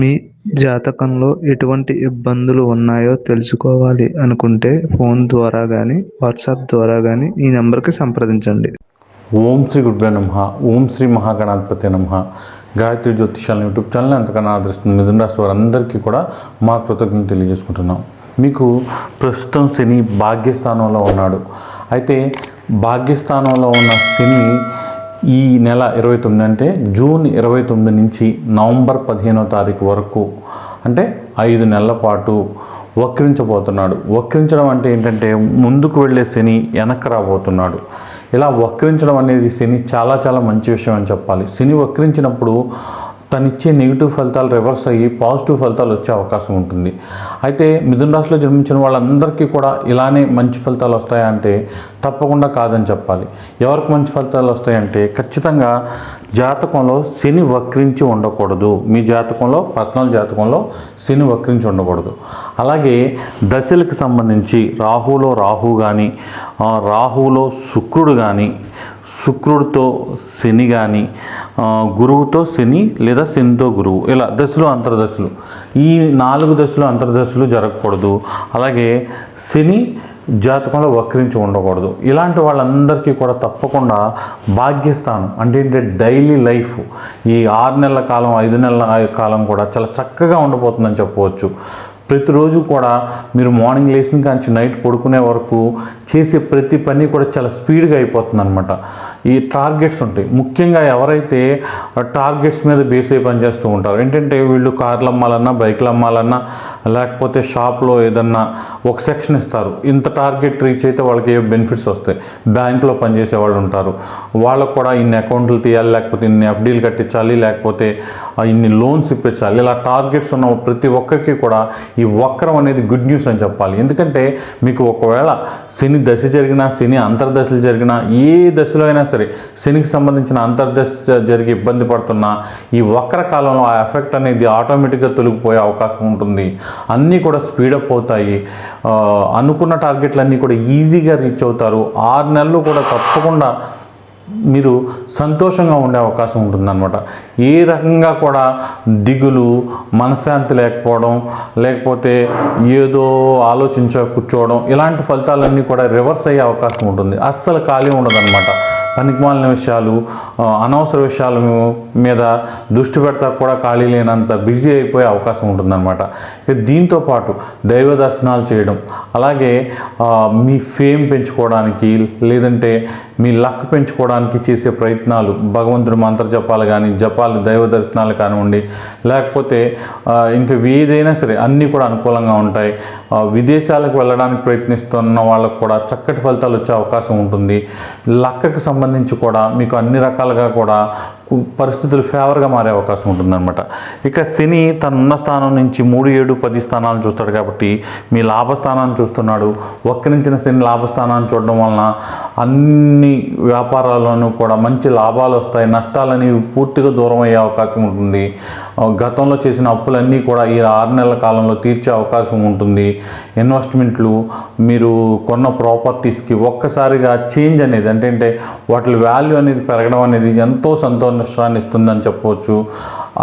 మీ జాతకంలో ఎటువంటి ఇబ్బందులు ఉన్నాయో తెలుసుకోవాలి అనుకుంటే ఫోన్ ద్వారా కానీ వాట్సాప్ ద్వారా కానీ ఈ నెంబర్కి సంప్రదించండి. ఓం శ్రీ గురుభ్యో నమ. ఓం శ్రీ మహాగణాధిపతి నమ. గాయత్రి జ్యోతిషాల యూట్యూబ్ ఛానల్ ఎంతకన్నా ఆదరిస్తుంది మిథున రాశి వారందరికీ కూడా మా కృతజ్ఞతలు తెలియజేసుకుంటున్నాం. మీకు ప్రస్తుతం శని భాగ్యస్థానంలో ఉన్నాడు. అయితే భాగ్యస్థానంలో ఉన్న శని ఈ నెల ఇరవై తొమ్మిది అంటే జూన్ ఇరవై తొమ్మిది నుంచి నవంబర్ పదిహేనో తారీఖు వరకు అంటే ఐదు నెలల పాటు వక్రించబోతున్నాడు. వక్రించడం అంటే ఏంటంటే ముందుకు వెళ్ళే శని వెనక్కి రాబోతున్నాడు. ఇలా వక్రించడం అనేది శని చాలా చాలా మంచి విషయం అని చెప్పాలి. శని వక్రించినప్పుడు తనిచ్చే నెగిటివ్ ఫలితాలు రివర్స్ అయ్యి పాజిటివ్ ఫలితాలు వచ్చే అవకాశం ఉంటుంది. అయితే మిథున రాశిలో జన్మించిన వాళ్ళందరికీ కూడా ఇలానే మంచి ఫలితాలు వస్తాయంటే తప్పకుండా కాదని చెప్పాలి. ఎవరికి మంచి ఫలితాలు వస్తాయంటే ఖచ్చితంగా జాతకంలో శని వక్రించి ఉండకూడదు. మీ జాతకంలో పర్సనల్ జాతకంలో శని వక్రించి ఉండకూడదు. అలాగే దశలకు సంబంధించి రాహులో రాహు కానీ రాహులో శుక్రుడు కానీ శుక్రుడితో శని కానీ గురువుతో శని లేదా శనితో గురువు. ఇలా దశలు అంతర్దశలు. ఈ నాలుగు దశలు అంతర్దశలు జరగకూడదు. అలాగే శని జాతకంలో వక్రించి ఉండకూడదు. ఇలాంటి వాళ్ళందరికీ కూడా తప్పకుండా భాగ్యస్థానం అంటే ఏంటంటే డైలీ లైఫ్. ఈ ఆరు నెలల కాలం ఐదు నెలల కాలం కూడా చాలా చక్కగా ఉండబోతుందని చెప్పవచ్చు. ప్రతిరోజు కూడా మీరు మార్నింగ్ లేచిన కాంచి నైట్ పడుకునే వరకు చేసే ప్రతి పని కూడా చాలా స్పీడ్గా అయిపోతుంది అనమాట ఈ టార్గెట్స్ ఉంటాయి. ముఖ్యంగా ఎవరైతే టార్గెట్స్ మీద బేస్ అయి పనిచేస్తూ ఉంటారు ఏంటంటే వీళ్ళు కార్లు అమ్మాలన్నా బైక్లు అమ్మాలన్నా లేకపోతే షాప్లో ఏదన్నా ఒక సెక్షన్ ఇస్తారు. ఇంత టార్గెట్ రీచ్ అయితే వాళ్ళకి ఏ బెనిఫిట్స్ వస్తాయి. బ్యాంకులో పనిచేసే వాళ్ళు ఉంటారు. వాళ్ళకు కూడా ఇన్ని అకౌంట్లు తీయాలి లేకపోతే ఇన్ని ఎఫ్డీలు కట్టించాలి లేకపోతే ఇన్ని లోన్స్ ఇప్పించాలి. ఇలా టార్గెట్స్ ఉన్న ప్రతి ఒక్కరికి కూడా ఈ వక్రం అనేది గుడ్ న్యూస్ అని చెప్పాలి. ఎందుకంటే మీకు ఒకవేళ శని దశ జరిగినా శని అంతర్దశలు జరిగినా ఏ దశలో అయినా సరే శనికి సంబంధించిన అంతర్దశ జరిగి ఇబ్బంది పడుతున్నా ఈ వక్ర కాలంలో ఆ ఎఫెక్ట్ అనేది ఆటోమేటిక్గా తొలగిపోయే అవకాశం ఉంటుంది. అన్నీ కూడా స్పీడప్ అవుతాయి. అనుకున్న టార్గెట్లన్నీ కూడా ఈజీగా రీచ్ అవుతారు. ఆరు నెలలు కూడా తప్పకుండా మీరు సంతోషంగా ఉండే అవకాశం ఉంటుందన్నమాట. ఏ రకంగా కూడా దిగులు మనశ్శాంతి లేకపోవడం లేకపోతే ఏదో ఆలోచించ కూర్చోవడం ఇలాంటి ఫలితాలన్నీ కూడా రివర్స్ అయ్యే అవకాశం ఉంటుంది. అస్సలు ఖాళీ ఉండదన్నమాట. పనికిమాలిన విషయాలు అనవసర విషయాల మీద దృష్టి పెడతా కూడా ఖాళీ లేనంత బిజీ అయిపోయే అవకాశం ఉంటుందన్నమాట. దీంతో పాటు దైవ దర్శనాలు చేయడం అలాగే మీ ఫేమ్ పెంచుకోవడానికి లేదంటే మీ లక్ పెంచుకోవడానికి చేసే ప్రయత్నాలు భగవంతుడు మంత్ర జపాలు కానీ జపాలు దైవ దర్శనాలు కానివ్వండి లేకపోతే ఇంకా ఏదైనా సరే అన్నీ కూడా అనుకూలంగా ఉంటాయి. విదేశాలకు వెళ్ళడానికి ప్రయత్నిస్తున్న వాళ్ళకు కూడా చక్కటి ఫలితాలు వచ్చే అవకాశం ఉంటుంది. లక్కకు సంబంధించి కూడా మీకు అన్ని రకాలుగా కూడా పరిస్థితులు ఫేవర్గా మారే అవకాశం ఉంటుందన్నమాట. ఇక శని తనున్న స్థానం నుంచి మూడు ఏడు పది స్థానాలను చూస్తాడు కాబట్టి మీ లాభస్థానాన్ని చూస్తున్నాడు. వక్రించిన శని లాభస్థానాన్ని చూడడం వలన అన్ని వ్యాపారాల్లోనూ కూడా మంచి లాభాలు వస్తాయి. నష్టాలని పూర్తిగా దూరం అయ్యే అవకాశం ఉంటుంది. గతంలో చేసిన అప్పులన్నీ కూడా ఈ ఆరు నెలల కాలంలో తీర్చే అవకాశం ఉంటుంది. ఇన్వెస్ట్మెంట్లు మీరు కొన్న ప్రాపర్టీస్కి ఒక్కసారిగా చేంజ్ అనేది అంటే వాటి వాల్యూ అనేది పెరగడం అనేది ఎంతో సంతోషం సంతోషాన్ని ఇస్తుందని చెప్పవచ్చు.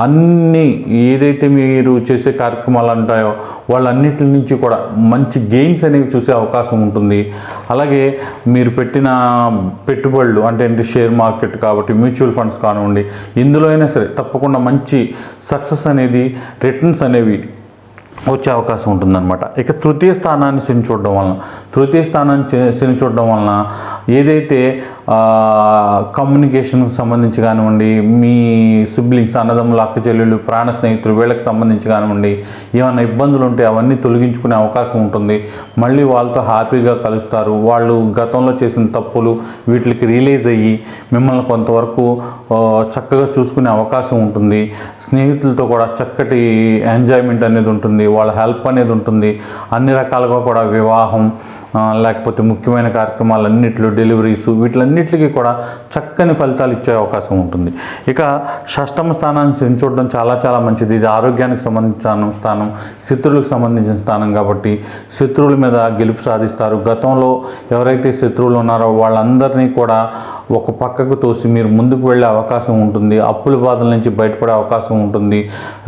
అన్ని ఏదైతే మీరు చేసే కార్యక్రమాలు ఉంటాయో వాళ్ళన్నిటి నుంచి కూడా మంచి గెయిన్స్ అనేవి చూసే అవకాశం ఉంటుంది. అలాగే మీరు పెట్టిన పెట్టుబడులు అంటే ఏంటి? షేర్ మార్కెట్ కాబట్టి మ్యూచువల్ ఫండ్స్ కానివ్వండి ఇందులో అయినా సరే తప్పకుండా మంచి సక్సెస్ అనేది రిటర్న్స్ అనేవి వచ్చే అవకాశం ఉంటుందన్నమాట. ఇక తృతీయ స్థానాన్ని శని చూడడం వలన తృతీయ స్థానాన్ని శని చూడడం వలన ఏదైతే కమ్యూనికేషన్కి సంబంధించి కానివ్వండి మీ సిబ్లింగ్స్ అన్నదమ్ములు అక్క చెల్లెళ్ళు ప్రాణ స్నేహితులు వీళ్ళకి సంబంధించి కానివ్వండి ఏమైనా ఇబ్బందులు ఉంటే అవన్నీ తొలగించుకునే అవకాశం ఉంటుంది. మళ్ళీ వాళ్ళతో హ్యాపీగా కలుస్తారు. వాళ్ళు గతంలో చేసిన తప్పులు వీటికి రిలీజ్ అయ్యి మిమ్మల్ని కొంతవరకు చక్కగా చూసుకునే అవకాశం ఉంటుంది. స్నేహితులతో కూడా చక్కటి ఎంజాయ్మెంట్ అనేది ఉంటుంది. వాళ్ళ హెల్ప్ అనేది ఉంటుంది. అన్ని రకాలుగా కూడా వివాహం లేకపోతే ముఖ్యమైన కార్యక్రమాలన్నింటిలో డెలివరీస్ వీటిలన్నిటికీ కూడా చక్కని ఫలితాలు ఇచ్చే అవకాశం ఉంటుంది. ఇక షష్టమ స్థానాన్ని చూడడం చాలా చాలా మంచిది. ఇది ఆరోగ్యానికి సంబంధించిన స్థానం శత్రువులకు సంబంధించిన స్థానం కాబట్టి శత్రువుల మీద గెలుపు సాధిస్తారు. గతంలో ఎవరైతే శత్రువులు ఉన్నారో వాళ్ళందరినీ కూడా ఒక పక్కకు తోసి మీరు ముందుకు వెళ్ళే అవకాశం ఉంటుంది అప్పుల బాధల నుంచి బయటపడే అవకాశం ఉంటుంది.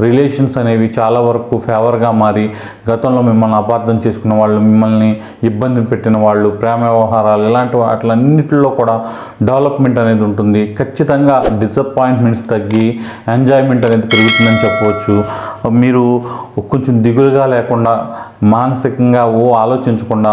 రిలేషన్స్ అనేవి చాలా వరకు ఫేవర్గా మారి గతంలో మిమ్మల్ని అపార్థం చేసుకున్న వాళ్ళు మిమ్మల్ని ఇబ్బంది పెట్టిన వాళ్ళు ప్రేమ వ్యవహారాలు ఇలాంటి వాటిలన్నింటిలో కూడా డెవలప్మెంట్ అనేది ఉంటుంది. ఖచ్చితంగా డిసప్పాయింట్మెంట్స్ తగ్గి ఎంజాయ్మెంట్ అనేది పెరుగుతుందని చెప్పవచ్చు. మీరు కొంచెం దిగులుగా లేకుండా మానసికంగా ఓ ఆలోచించకుండా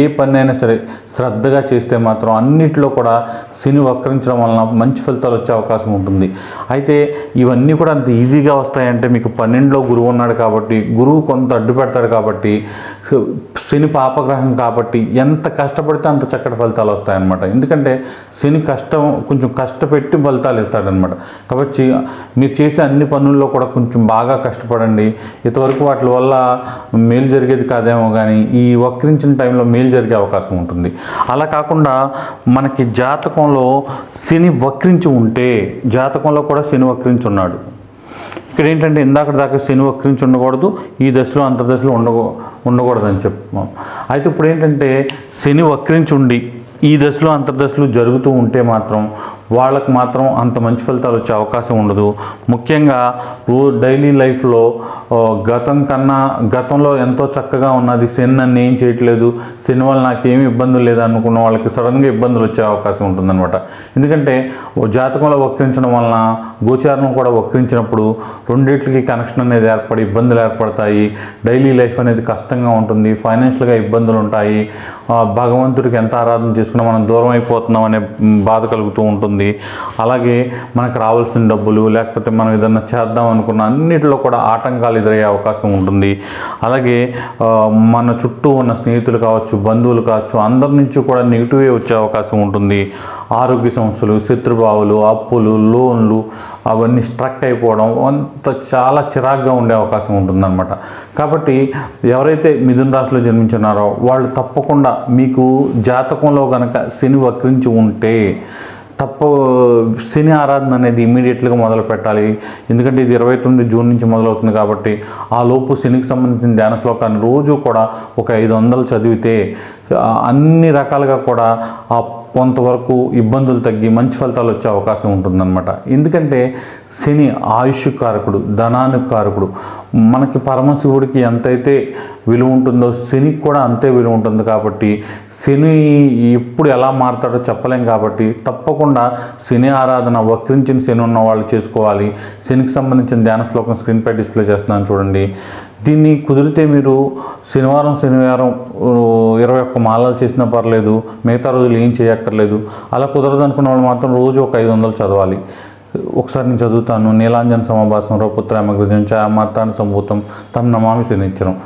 ఏ పని అయినా సరే శ్రద్ధగా చేస్తే మాత్రం అన్నిట్లో కూడా శని వక్రించడం వలన మంచి ఫలితాలు వచ్చే అవకాశం ఉంటుంది. అయితే ఇవన్నీ కూడా అంత ఈజీగా వస్తాయంటే మీకు పన్నెండులో గురువు ఉన్నాడు కాబట్టి గురువు కొంత అడ్డు పెడతాడు కాబట్టి శని పాపగ్రహం కాబట్టి ఎంత కష్టపడితే అంత చక్కటి ఫలితాలు వస్తాయన్నమాట. ఎందుకంటే శని కష్టం కొంచెం కష్టపెట్టి ఫలితాలు ఇస్తాడనమాట కాబట్టి మీరు చేసే అన్ని పనుల్లో కూడా కొంచెం బాగా కష్టపడండి. ఇంతవరకు వాటి వల్ల మేలు జరిగేది కాదేమో కానీ ఈ వక్రించిన టైంలో మేలు జరిగే అవకాశం ఉంటుంది. అలా కాకుండా మనకి జాతకంలో శని వక్రించి ఉంటే జాతకంలో కూడా శని వక్రించి ఉన్నాడు. ఇక్కడ ఏంటంటే ఇందాక దాకా శని వక్రించి ఉండకూడదు ఈ దశలో అంతర్దశలో ఉండ ఉండకూడదు అని చెప్తున్నాం. అయితే ఇప్పుడు ఏంటంటే శని వక్రించి ఉండి ఈ దశలో అంతర్దశలు జరుగుతూ ఉంటే మాత్రం వాళ్ళకు మాత్రం అంత మంచి ఫలితాలు వచ్చే అవకాశం ఉండదు. ముఖ్యంగా రో డైలీ లైఫ్లో గతం కన్నా గతంలో ఎంతో చక్కగా ఉన్నది శని నన్ను ఏం చేయట్లేదు శని వల్ల నాకేమి ఇబ్బందులు లేదు అనుకున్న వాళ్ళకి సడన్గా ఇబ్బందులు వచ్చే అవకాశం ఉంటుందన్నమాట. ఎందుకంటే జాతకంలో వక్రించడం వలన గోచారం కూడా వక్రించినప్పుడు రెండింటికి కనెక్షన్ అనేది ఏర్పడి ఇబ్బందులు ఏర్పడతాయి. డైలీ లైఫ్ అనేది కష్టంగా ఉంటుంది ఫైనాన్షియల్గా ఇబ్బందులు ఉంటాయి. భగవంతుడికి ఎంత ఆరాధన చేసుకున్నా మనం దూరం అయిపోతున్నాం అనే బాధ కలుగుతూ ఉంటుంది. అలాగే మనకు రావాల్సిన డబ్బులు లేకపోతే మనం ఏదన్నా చేద్దాం అనుకున్న అన్నిటిలో కూడా ఆటంకాలు ఎదురయ్యే అవకాశం ఉంటుంది. అలాగే మన చుట్టూ ఉన్న స్నేహితులు కావచ్చు బంధువులు కావచ్చు అందరి నుంచి కూడా నెగిటివే వచ్చే అవకాశం ఉంటుంది. ఆరోగ్య సమస్యలు శత్రుభావులు అప్పులు లోన్లు అవన్నీ స్ట్రక్ అయిపోవడం అంత చాలా చిరాగ్గా ఉండే అవకాశం ఉంటుందన్నమాట. కాబట్టి ఎవరైతే మిథున రాశిలో జన్మించున్నారో వాళ్ళు తప్పకుండా మీకు జాతకంలో కనుక శని వక్రించి ఉంటే తప్ప శని ఆరాధన అనేది ఇమీడియట్గా మొదలు పెట్టాలి. ఎందుకంటే ఇది ఇరవై తొమ్మిది జూన్ నుంచి మొదలవుతుంది కాబట్టి ఆ లోపు శనికి సంబంధించిన ధ్యాన శ్లోకాన్ని రోజు కూడా ఒక ఐదు వందలు చదివితే అన్ని రకాలుగా కూడా ఆ కొంతవరకు ఇబ్బందులు తగ్గి మంచి ఫలితాలు వచ్చే అవకాశం ఉంటుందన్నమాట. ఎందుకంటే శని ఆయుష్ కారకుడు ధనానికి కారకుడు మనకి పరమశివుడికి ఎంతైతే విలువ ఉంటుందో శనికి కూడా అంతే విలువ ఉంటుంది కాబట్టి శని ఎప్పుడు ఎలా మారుతాడో చెప్పలేం కాబట్టి తప్పకుండా శని ఆరాధన వక్రించిన శని ఉన్న వాళ్ళు చేసుకోవాలి. శనికి సంబంధించిన ధ్యాన శ్లోకం స్క్రీన్పై డిస్ప్లే చేస్తున్నాను చూడండి. దీన్ని కుదిరితే మీరు శనివారం శనివారం ఇరవై ఒక్క మాలలు చేసినా పర్లేదు మిగతా రోజులు ఏం చేయక్కర్లేదు. అలా కుదరదు అనుకున్న వాళ్ళు మాత్రం రోజు ఒక ఐదు వందలు చదవాలి. ఒకసారి నేను చదువుతాను. నీలాంజన సమభాసం అమగ్రజం ఛాయామార్తాన్ని సంభూతం తమ నమామి శనిచ్చరం.